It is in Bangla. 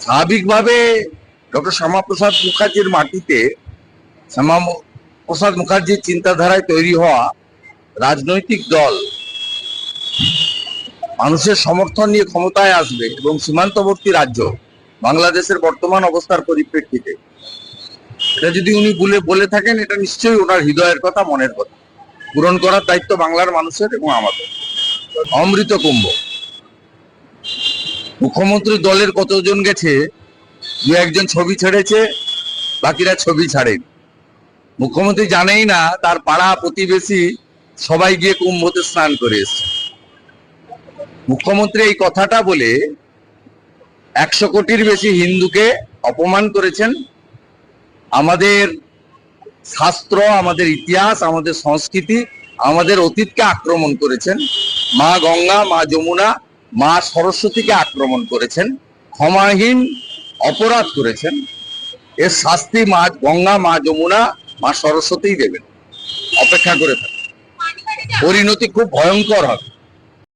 স্বাভাবিকভাবে ডক্টর শ্যামাপ্রসাদ মুখার্জির মাটিতে শ্যামা প্রসাদ মুখার্জির চিন্তাধারায় তৈরি হওয়া রাজনৈতিক দল মানুষের সমর্থন নিয়ে ক্ষমতায় আসবে এবং সীমান্তবর্তী রাজ্য বাংলাদেশের বর্তমান অবস্থার পরিপ্রেক্ষিতে। এটা যদি উনি বলে বলে থাকেন, এটা নিশ্চয়ই ওনার হৃদয়ের কথা, মনের কথা। পূরণ করার দায়িত্ব বাংলার মানুষের এবং আমাদের। অমৃত কুম্ভ। মুখ্যমন্ত্রী দলের কতজন গেছে? দু একজন ছবি ছেড়েছে, বাকিরা ছবি ছাড়েন। মুখ্যমন্ত্রী জানেই না, তার পাড়া প্রতিবেশী সবাই গিয়ে কুম্ভতে স্নান করে এসছে। মুখ্যমন্ত্রী এই কথাটা বলে একশো কোটির বেশি হিন্দুকে অপমান করেছেন। আমাদের শাস্ত্র, আমাদের ইতিহাস, আমাদের সংস্কৃতি, আমাদের অতীতকে আক্রমণ করেছেন। মা গঙ্গা, মা যমুনা মা সরস্বতীকে আক্রমণ করেছেন, ক্ষমাহীন অপরাধ করেছেন। এর শাস্তি মা গঙ্গা, মা যমুনা, মা সরস্বতী দেবেন। অপেক্ষা করে থাকুন। পরিণতি খুব ভয়ঙ্কর হবে।